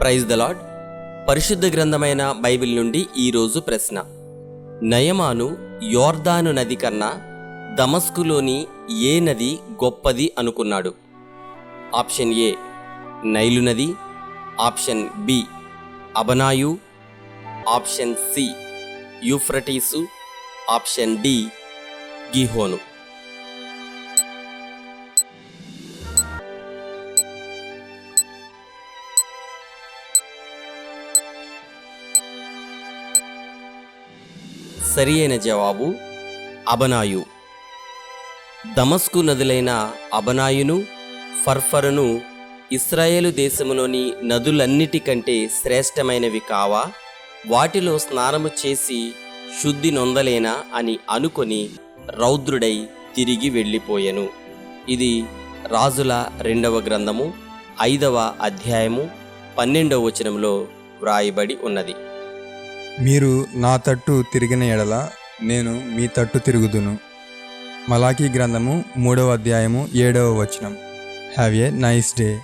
Praise the lord పరిశుద్ధ గ్రంథమైన Bible నుండి ఈరోజు ప్రశ్న. నయమాను యోర్దాను నది కన్నా దమస్కులోని ఏ నది గొప్పది అనుకున్నాడు? ఆప్షన్ ఏ నైలు నది. Option B అబనాయు. Option C Euphrates. Option D Gihon. సరియైన జవాబు అబనాయు. దమస్కు నదులైన అబనాయును ఫర్ఫరును ఇస్రాయేలు దేశములోని నదులన్నిటికంటే శ్రేష్టమైనవి కావా? వాటిలో స్నానము చేసి శుద్ధి నొందలేనా అని అనుకొని రౌద్రుడై తిరిగి వెళ్ళిపోయెను. ఇది రాజుల రెండవ గ్రంథము ఐదవ అధ్యాయము పన్నెండవ వచనంలో వ్రాయబడి ఉన్నది. మీరు నా తట్టు తిరిగిన ఎడల నేను మీ తట్టు తిరుగుదును. మలాకీ గ్రంథము మూడవ అధ్యాయము ఏడవ వచనం. Have a nice day